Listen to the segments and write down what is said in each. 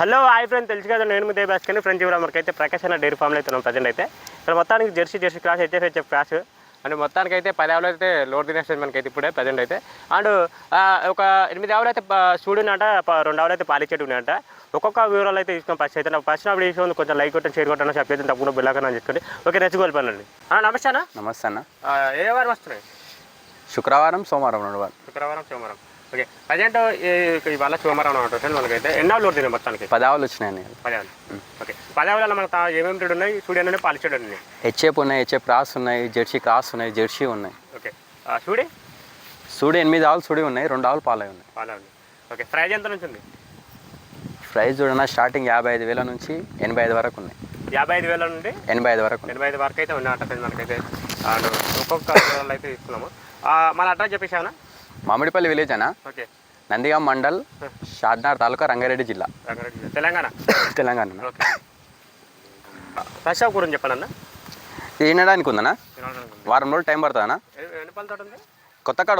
Hello hi friend తెలుసు కదా నేను మీ దేబాస్ కానీ ఫ్రెండ్స్ ఇవ్వడం మనకైతే ప్రకాశ్ అన్న డైరీ ఫామ్లో అయితే ఉన్నాం ప్రజెంట్ అయితే. ఇక్కడ మొత్తానికి jersey jersey cross HF HF cross. And మొత్తానికి అయితే పది ఆవులు అయితే లోడ్ తినేస్తుంది మనకైతే ఇప్పుడే ప్రజెంట్ అయితే. అండ్ ఒక ఎనిమిది ఆవులు అయితే ప- రెండు ఆవులు అయితే పాలిచ్చేటి ఉన్నాయంట ఒక్కొక్క వివరాలు అయితే తీసుకున్నాం ఫస్ట్ అయితే. నాకు ఫస్ట్ అప్పుడు ఈ కొంచెం లైక్ కొట్టండి షేర్ కొట్టండి చేసి తప్పకుండా బిల్లాకన్నా చేసుకోండి ఓకే అన్న నమస్తే అన్న. నమస్తే అన్న. ఏ వారం వస్తున్నాయి? శుక్రవారం సోమవారం రెండు వారం శుక్రవారం సోమవారం. ఓకే. ప్రజెంట్ ఇవాళ సోమవారం అనమాట మనకైతే. ఎన్నో లోడ్ తిన్నాయి మొత్తానికి? పదావులు వచ్చినాయి పదావులు ఓకే. పదావులలో మనకు తా- ఏమేమి రేటు ఉన్నాయి? స్టూడియో ఉన్నాయి పాలిచేడు ఉన్నాయి హెచ్ఎఫ్ ఉన్నాయి హెచ్ఎఫ్ క్రాస్ ఉన్నాయి జెర్సీ క్రాస్ ఉన్నాయి జెర్సీ ఉన్నాయి. ఓకే. చూడి సూడి? ఎనిమిది ఆవులు సుడి ఉన్నాయి రెండు ఆవులు పాలై ఉన్నాయి. పాలా ఉంది ఓకే. ప్రైజ్ ఎంత నుంచి ఉంది? ప్రైస్ చూడన్నా స్టార్టింగ్ యాభై ఐదు వేల నుంచి ఎనభై ఐదు వరకు ఉన్నాయి. యాభై ఐదు వేల నుండి ఎనభై ఐదు వరకు ఉన్నాయి. ఎనభై ఐదు వరకు అయితే ఉన్నాయట ఫ్రెండ్స్ మనకైతే. ఒక్కొక్క అయితే తీసుకున్నాము. మన అడ్రస్ చెప్పేసానా మామిడిపల్లి విలేజ్ అన్న ఓకే. నందిగాం మండల్ షాద్నార్ తాలూకా రంగారెడ్డి జిల్లా. రంగారెడ్డి. తెలంగాణ తెలంగాణ? ఫస్ట్ షాప్ గురించి చెప్పండి అన్న ఇది వినడానికి ఉందన్నా. వారం రోజులు టైం ఉంది? కొత్త కాడ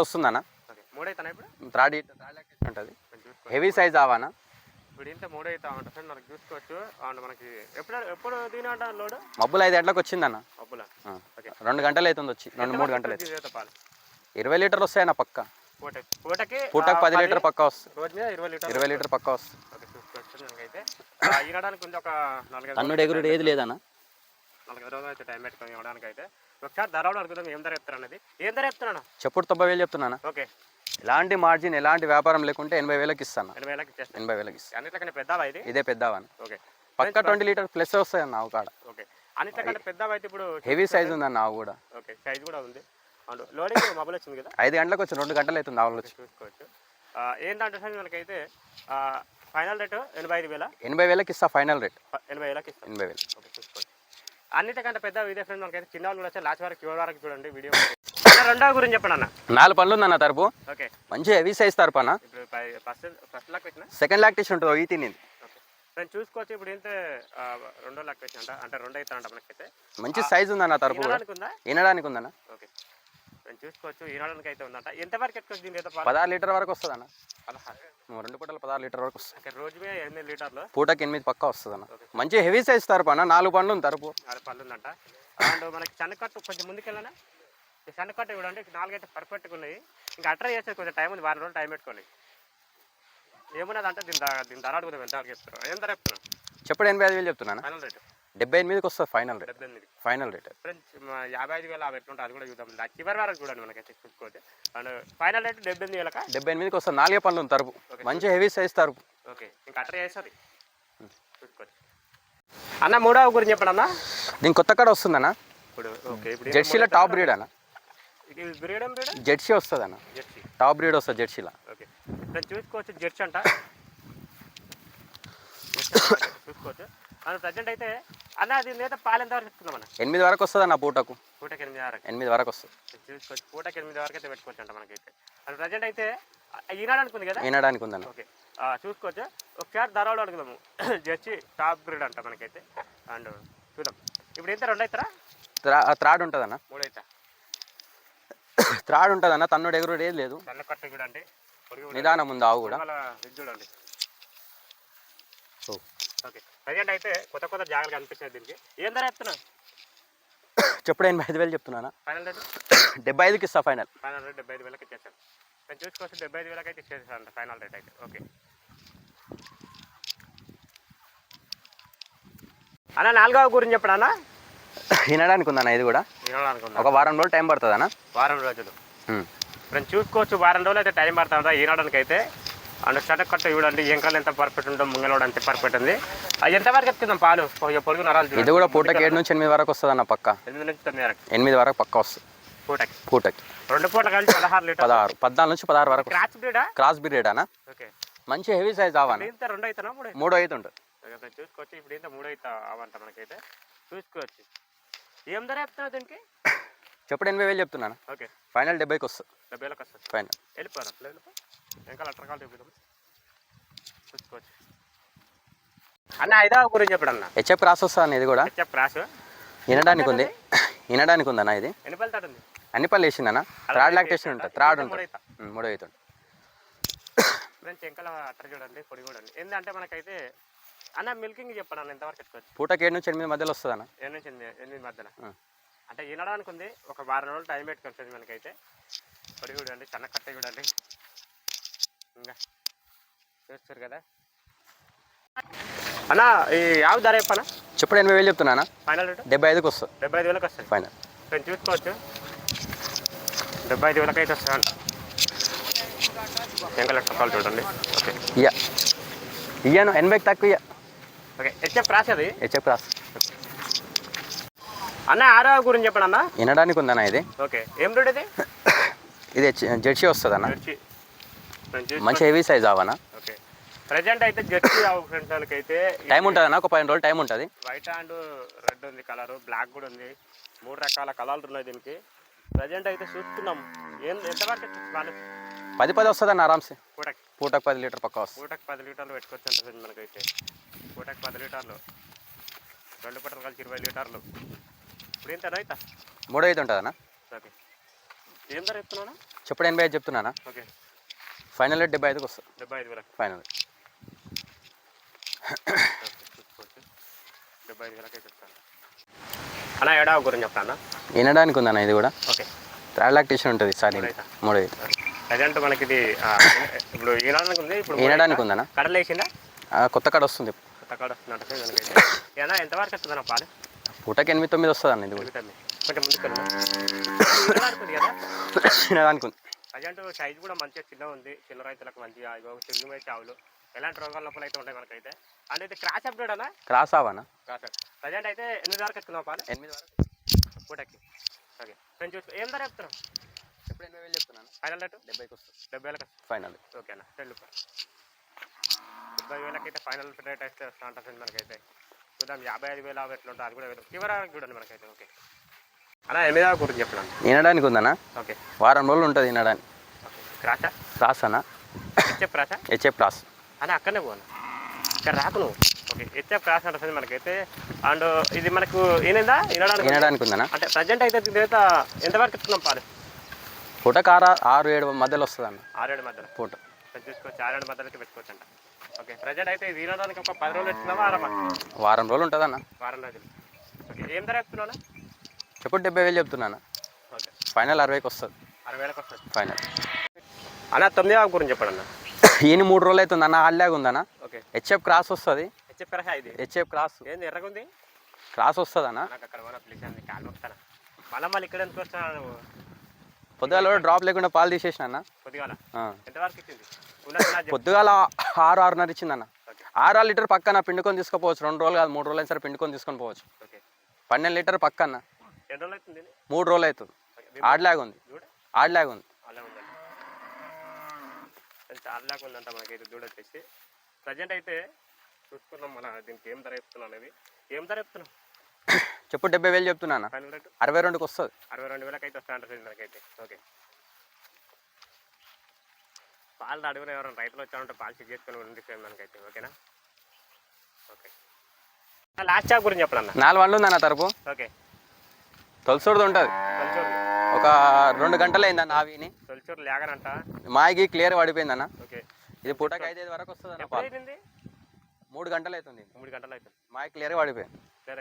ఇప్పుడు? త్రాడ్ ఉంటుంది. హెవీ సైజ్ ఆవానా? మబ్బులు ఐదు గంటలకు వచ్చిందన్న. రెండు గంటలు అవుతుంది వచ్చి. రెండు మూడు గంటలు అవుతుంది ఇరవై లీటర్లు వస్తాయన్న పక్క. పూటకి. పది లీటర్ పక్క వస్తుంది. రోజు మీద ఇరవై లీటర్ ఇరవై లీటర్ పక్క వస్తుంది. ఓకే చూసుకోవచ్చు మనకైతే ఇవ్వడానికి కొంచెం ఒక నాలుగైదు ఎగురుడు ఏది లేదన్న. నాలుగైదు రోజులు అయితే టైం పెట్టుకొని ఇవ్వడానికి అయితే ఒకసారి అడుగుదాం ఏం ధర చెప్తారు అనేది ఏం ధర చెప్తున్నాను చెప్పుడు తొంభై వేలు చెప్తున్నానా? ఓకే. ఎలాంటి మార్జిన్ ఎలాంటి వ్యాపారం లేకుంటే ఎనభై వేలకు ఇస్తాను? ఎనభై వేలకి ఎనభై వేలకు ఇస్తాను అన్నిటికంటే పెద్దవా ఇది? ఇదే పెద్దవని. ఓకే. పక్క ట్వంటీ లీటర్ ప్లస్ వస్తాయన్న ఆవు కాడ. ఓకే. అన్నిటికంటే పెద్దవా అయితే ఇప్పుడు హెవీ సైజ్ ఉందన్న ఆవు కూడా. ఓకే సైజ్ కూడా ఉంది. లోడింగ్ మొబైల్ వచ్చింది కదా? ఐదు గంటలకు వచ్చి రెండు గంటలు అవుతుంది ఆవులు వచ్చి చూసుకోవచ్చు ఏంటంటే సార్ మనకైతే ఫైనల్ రేటు ఎనభై ఐదు వేల? ఎనభై వేలకు ఇస్తా ఫైనల్ రేట్. ఎనభై వేలకి ఇస్తాం. ఎనభై వేలు. చూసుకోవచ్చు అన్నిటికంటే పెద్ద ఇదే ఫ్రెండ్ మనకైతే చిన్న వాళ్ళు కూడా వచ్చి లాస్ట్ వరకు చివరి వరకు చూడండి వీడియో. రెండవ గురించి చెప్పండి అన్న. నాలుగు పనులు ఉందన్న తరపు. ఓకే. మంచి హెవీ సైజ్ తరపు అన్న. ఫస్ట్ ఫస్ట్ లాక్ వచ్చిన సెకండ్ లాక్టేషన్ ఉంటుంది ఈ తినింది నేను చూసుకోవచ్చు ఇప్పుడు ఏంటంటే రెండో లాక్ వచ్చిన అంట అంటే రెండో అవుతానంట మనకైతే. మంచి సైజ్ ఉందన్న తరపు కూడా. ఈనడానికి ఉందా? వినడానికి ఉందన్న. చూసుకోవచ్చు. ఈనడానికి అయితే ఉందంట. ఎంతవరకు ఎట్టుకోవచ్చు దీని అయితే పదహారు లీటర్ వరకు వస్తుంది అన్న పదహారు రెండు పూటలు పదహారు లీటర్ వరకు వస్తుంది. రోజు మీద ఎనిమిది లీటర్లు? పూటకి ఎనిమిది పక్క వస్తుంది అన్న మంచి హెవీ సైజ్ తరపు అన్న. నాలుగు పండ్లు ఉంది తరపు. ఆరు పళ్ళు ఉందంట. అండ్ మనకి సన్నకట్టు కొంచెం ముందుకెళ్ళనా? ఈ సన్నకట్టు ఇవ్వడండి నాలుగైతే పర్ఫెక్ట్గా ఉన్నాయి. ఇంకా అట్రా చేస్తే కొంచెం టైం ఉంది. వారం రోజులు టైం పెట్టుకోండి. ఏమున్నది అంటే దీని దీని ధర అడుగుదాం. ఎంత వరకు చెప్తారు? ఏం ధర చెప్తున్నాను చెప్పుడు ఎనభై ఐదు వేలు చెప్తున్నాను? Final rate. డెబ్బై ఎనిమిదికి వస్తుంది final rate. Final rate friends యాభై ఐదు వేల ఎట్లుంటే అది కూడా చూద్దాం. చివరి వరకు చూడండి మనకైతే చూసుకోవచ్చు అండ్ ఫైనల్ రేటు డెబ్బై ఎనిమిది వేలక? డెబ్బై ఎనిమిదికి వస్తుంది. నాలుగే పనులు ఉంది తరపు. మంచి హెవీ సైజ్ తరపు. ఓకే ఇంకా అట్రా చేస్తుంది? చూసుకోవచ్చు అన్న మూడవ గురించి చెప్పండి అన్న. దీని కొత్త కాడ వస్తుందన్న. ఇప్పుడు ఓకే ఇప్పుడు జెర్సీలో టాప్ బ్రీడ్ అన్న. జెర్సీ వస్తుంది అన్న జెర్సీ టాప్ బ్రీడ్ వస్తుంది జెర్సీలో. ఓకే. ఇక్కడ చూసుకోవచ్చు జెర్సీ అంట చూసుకోవచ్చు. అండ్ ప్రజెంట్ అయితే అన్న అది నేత పాలు ఎంత వరకు అన్న? ఎనిమిది వరకు వస్తుంది అన్న పూటకు. పూటకి ఎనిమిది వరకు. ఎనిమిది వరకు వస్తుంది. చూసుకోవచ్చు పూటకి ఎనిమిది వరకు అయితే పెట్టుకోవచ్చు అంట మనకైతే. అండ్ ప్రజెంట్ అయితే ఆ, ఈనాడు అనుకుంది కదా? వినడానికి ఉందన్న ఓకే. చూసుకోవచ్చు. ఒకసారి ధరలు అడుగుదాము. జెర్సీ టాప్ బ్రీడ్ అంట మనకైతే. అండ్ చూద్దాం. ఇప్పుడు ఎంత రెండు అవుతారా? త్రా త్రాడ్ ఉంటుంది అన్న. మూడు అవుతా. త్రాడ్ ఉంటుంది అన్న. తన్నుడు ఎగురుడు ఏది లేదు. సన్న కట్ట చూడండి. నిదానం ఉంది ఆవు కూడా. చూడండి. ఓకే. ప్రజెంట్ అయితే కొత్త కొత్త జాగాలు కనిపిస్తున్నాయి దీనికి. ఏం ధర చెప్తున్నా? చెప్పుడు ఎనభై ఐదు వేలు చెప్తున్నానా? Final rate? డెబ్బై ఐదుకి ఇస్తా ఫైనల్. ఫైనల్ రేట్ డెబ్బై ఐదు వేలకి ఇచ్చేసాను నేను చూసుకోవచ్చు డెబ్బై ఐదు వేలకి అయితే ఇచ్చేసాను ఫైనల్ రేట్ అయితే. ఓకే. అన్న నాలుగవ గురించి చెప్పడా అన్న? వినడానికి ఉందన్న ఇది కూడా. వినాలనుకున్నా ఒక వారం రోజులు టైం పడుతుంది అన్న వారం రోజులు. నేను చూసుకోవచ్చు వారం రోజులు అయితే టైం పడుతుందా ఈనాడానికి అయితే. అండ్ స్టడక్ కట్ట చూడండి ఎంకలు ఎంత పర్ఫెక్ట్ ఉందో ముంగలోడు అంత పర్ఫెక్ట్ ఉంది. అది ఎంతవరకు ఎత్తుకుందాం పాలు? పొ- పొడుగు నరాలు ఇది కూడా పూటకి ఏడు నుంచి ఎనిమిది వరకు వస్తుంది అన్న పక్క. ఎనిమిది నుంచి తొమ్మిది వరకు. ఎనిమిది వరకు పక్క వస్తుంది. పూటకి. పూటకి. రెండు పూట కలిసి పదహారు లీటర్ పదహారు పద్నాలుగు నుంచి పదహారు వరకు. క్రాచ్ బ్రీడా క్రాస్ బ్రీడ్ అన్న ఓకే. మంచి హెవీ సైజ్ ఆవాన ఇంత రెండు అవుతున్నా మూడు? ఉంటుంది. అవుతుందా? చూసుకోవచ్చు ఇప్పుడు ఇంత మూడు అవుతా అవంట మనకైతే. చూసుకోవచ్చు. ఏం ధర చెప్తున్నా దీనికి? చెప్పుడు ఎనభై వేలు చెప్తున్నాను. ఓకే. ఫైనల్ డెబ్బైకి వస్తుంది. డెబ్బై వేలకు వస్తుంది. ఫైనల్. వెళ్ళిపోరా అట్లా వెళ్ళిపో ఇంకా రకరకాలు చూపిద్దాం చూసుకోవచ్చు. అన్న ఐదవ గురించి చెప్పడు అన్న. హెచ్ఎఫ్ క్రాస్ వస్తుంది అన్న ఇది కూడా. చెప్పు రాసు వినడానికి ఉంది. వినడానికి ఉందన్న ఇది. ఎన్ని పళ్ళు ఉంది. అన్ని పళ్ళు వేసిందన్న థ్రాడ్ లాక్టేషన్ ఉంటుంది. థ్రాడ్ ఉంటుంది. మూడో అవుతుంది ఎంకల అట్ట చూడండి పొడి చూడండి ఏంటంటే మనకైతే అన్న మిల్కింగ్ చెప్పండి అన్న ఎంతవరకు పూటకి ఏడు నుంచి ఎనిమిది మధ్యలో వస్తుంది అన్న. ఏడు నుంచి ఎనిమిది ఎనిమిది మధ్యలో. అంటే ఈనడానికి ఉంది ఒక వారం రోజులు టైం ఫ్రెండ్స్ మనకైతే. పొడి చూడండి సన్న కట్ట చూడండి ఇంకా చూస్తారు కదా. అన్న ఈ ఆవు ధర చెప్పనా? చెప్పుడు ఎనభై వేలు చెప్తున్నానా ఫైనల్ రేటు? డెబ్బై ఐదుకి వస్తుంది. డెబ్బై ఐదు వేలకు వస్తుంది. ఫైనల్ కొంచెం చూసుకోవచ్చు. డెబ్బై ఐదు వేలకు అయితే వస్తుంది అంట ఎంకల చొక్కాలు చూడండి. ఓకే. ఇయ్య. ఇయ్యను ఎనభైకి తక్కువ ఇయ్య. ఓకే. హెచ్ఎఫ్ రాసి అది హెచ్ఎఫ్ రాస్ అన్న ఆరో గురించి చెప్పండి అన్న వినడానికి ఉందన్న ఇది. ఓకే. ఏం రేట్ ఇది? ఇది జెర్సీ వస్తుంది అన్న మంచి హెవీ సైజ్ అవనా ఓకే. ప్రజెంట్ అయితే జెర్సీ ఆవు ఫ్రెండ్స్ వాళ్ళకైతే టైం ఉంటుంది అన్న ఒక పదిహేను రోజులు టైం ఉంటుంది. వైట్ అండ్ రెడ్ ఉంది కలర్ బ్లాక్ కూడా ఉంది. మూడు రకాల కలర్లు ఉన్నాయి దీనికి. ప్రజెంట్ అయితే చూస్తున్నాం. ఏం ఎంతవరకు పది పది వస్తుంది అన్న ఆరామ్సే పూటకి. పూటకు పది లీటర్ పక్క వస్తుంది. పూటకి పది లీటర్లు పెట్టుకోవచ్చు మనకైతే. పూటకి పది లీటర్లు. రెండు పూటలు కలిసి ఇరవై లీటర్లు. ఇప్పుడు ఎంత మూడో ఐదు ఉంటుంది అన్న ఓకే. ఏం ధర చెప్తున్నానా చెప్పుడు ఎనభై ఐదు చెప్తున్నానా? ఓకే. ఫైనల్ రేట్ డెబ్బై ఐదుకి వస్తుంది డెబ్బై ఐదు వేలకు ఫైనల్. డెబ్బై ఐదు వేలకే చెప్తాను అన్న ఏడా గురించి చెప్తాను? వినడానికి ఉందన్న ఇది కూడా. ఓకే. థర్డ్ లాక్టేషన్ ఉంటుంది సారీ? మూడు ఐదు? ప్రజెంట్ మనకి ఇది ఇప్పుడు ఈనాడానికి ఉంది ఇప్పుడు వినడానికి ఉందన్న. కడలు వేసిందా? కొత్త కాడ వస్తుంది. కొత్త కాడ వస్తుందంటే మనకైతే ఏనా ఎంతవరకు వస్తుందన్న పాలు? పూటకి ఎనిమిది తొమ్మిది వస్తుంది అన్న ఇది కూడా. పెరుగుతుంది కొంచెం ముందుకు వెళ్ళు. ఈనాడానికి ఉంది కదా వినడానికి ఉంది ప్రజెంట్ సైజ్ కూడా మంచిగా చిన్న ఉంది. చిన్న రైతులకు మంచిగా తిరుగు అయితే ఆవులు ఎలాంటి రోగాల లోపల అయితే ఉంటాయి మనకైతే. అంటే ఇది క్రాస్ అప్డేట్ అన్న క్రాస్ క్రాస్ ప్రజెంట్ అయితే ఎనిమిది వరకు పాలు? ఎనిమిది వరకు. పూటకి. ఓకే. నేను చూసుకో. ఏం ధర ఎనభై వేలు చెప్తున్నాను ఫైనల్ రేటు? డెబ్బైకి వస్తుంది. డెబ్బై వేలకు. ఫైనల్ డెబ్బై వేలకైతే ఫైనల్ రేట్ అయితే మనకైతే. చూద్దాం యాభై ఐదు వేలు ఎట్లా ఉంటుంది అది కూడా వేరు చివరికి చూడండి మనకైతే ఓకే. అలా ఎనిమిదవ గురించి చెప్పండి వినడానికి ఉందన్న? ఓకే. వారం రోజులు ఉంటుంది వినడానికి. ఓకే. క్రాసా క్రాస్ అన్న? హెచ్ఎఫ్ క్రాసా హెచ్ఎఫ్ క్రాస్ అని అక్కడనే పోను? ఇక్కడ రాకు నువ్వు. ఓకే హెచ్ఎఫ్ క్రాస్ అంటుంది మనకైతే. అండ్ ఇది మనకు ఏనిందా వినడానికి వినడానికి ఉందన్న? అంటే ప్రజెంట్ అయితే దీని తర్వాత ఎంతవరకు ఇస్తున్నాం పాలు? పూటకు ఆరు ఆరు ఏడు మధ్యలో వస్తుంది అన్న ఆరేడు మధ్యలో. పూట. కొంచెం చూసుకోవచ్చు ఆరేడు మధ్యలో అయితే పెట్టుకోవచ్చు అంట ఓకే ప్రజెంట్ అయితే ఇది ఒక పది రోజులు వారం రోజులు ఉంటుంది అన్న వారం రోజులు. ఓకే ఏం ధర చెప్తున్నానా చెప్పుడు డెబ్బై వేలు చెప్తున్నాను ఓకే. ఫైనల్ అరవైకి వస్తుంది. అరవై వేలకు వస్తుంది. ఫైనల్. అన్న తొమ్మిది గురించి చెప్పండి అన్న. ఈయన మూడు రోజులు అవుతుంది అన్న హాల్లాగా ఉందన్న ఓకే. హెచ్ఎఫ్ క్రాస్ వస్తుంది. చెప్పారా ఇది? HF cross. ఏంది ఎర్రగుంది? క్రాస్ వస్తుంది అన్న. అక్కడ మళ్ళీ మళ్ళీ ఇక్కడ ఎందుకు వస్తాను పొద్దుగాల డ్రాప్ లేకుండా పాలు తీసేసిన అన్న. కొద్దిగాల ఆ. ఎంతవరకు ఇచ్చింది? చెప్పు. పొద్దుగాల ఆరు ఆరున్నర ఇచ్చిందన్న. ఆరు ఆరు లీటర్ పక్కన పిండుకొని తీసుకోపోవచ్చు. రెండు రోజులు కాదు మూడు రోజులు అయినా సరే పిండుకొని తీసుకొని పోవచ్చు. పన్నెండు లీటర్ పక్కన? మూడు రోజులు అవుతుంది. ఆడలాగా ఉంది. ఆడలాగా ఉంది. ఉందంట. దూడ వచ్చేసి. ప్రజెంట్ అయితే చూసుకున్నాం మన దీనికి ఏం ధర చెప్తున్నాం అనేది. ఏం ధర చెప్తున్నాం చెప్పు డెబ్బై వేలు చెప్తున్నాను రేటు? అరవై రెండుకి వస్తుంది. అరవై రెండు వేలకు అయితే మనకైతే. ఓకే. పాలు అడుగున ఎవరైనా రైతులు వచ్చారంటే పాలు చెక్ చేసుకొని ఉంది ఫ్రెండ్ మనకైతే ఓకేనా? ఓకే. లాస్ట్ చాప్ గురించి చెప్పండి అన్న. నాలుగు వందలు ఉందన్న తరపు. ఓకే. తొలసూరుది ఉంటుంది. ఒక రెండు గంటలు అయిందన్న ఆవిని. తొలిచూరు లేగనంట మాయికి క్లియర్ పడిపోయిందన్న ఓకే. ఇది పూటకి ఐదు వరకు వస్తుంది అన్న మూడు గంటలు అవుతుంది మూడు గంటలు అవుతుంది మాయి క్లియర్ పడిపోయింది. క్లియర్.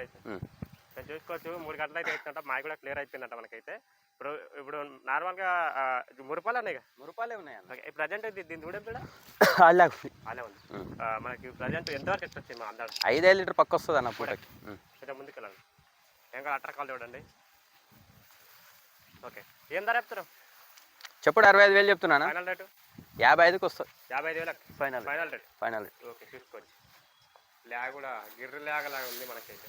నేను చూసుకోవచ్చు మూడు గంటలు అయితే అవుతుందంట మాకు కూడా క్లియర్ అయిపోయిందంట మనకైతే. ఇప్పుడు ఇప్పుడు నార్మల్గా మురుపాలు ఉన్నాయి రూపాయలే ఉన్నాయన్న. ఓకే ప్రజెంట్ దీని దూడం కూడా ఉంది అలా ఉంది మనకి ప్రజెంట్ ఎంతవరకు మా అందరం ఐదైదు లీటర్ పక్క వస్తుంది అన్న పూటకి. కొంచెం ముందుకు వెళ్ళండి ఏం కాదు అట్ట కాల్ చూడండి. ఓకే. ఏం ధర చెప్తారు? చెప్పుడు అరవై ఐదు వేలు చెప్తున్నానా? ఫైనల్ రేటు యాభై ఐదుకి వస్తుంది. యాభై ఐదు వేలకు final final rate final okay చూసుకోవచ్చు ల్యాగ్ కూడా గిర్రి ల్యాగ్ లాగా ఉంది మనకైతే.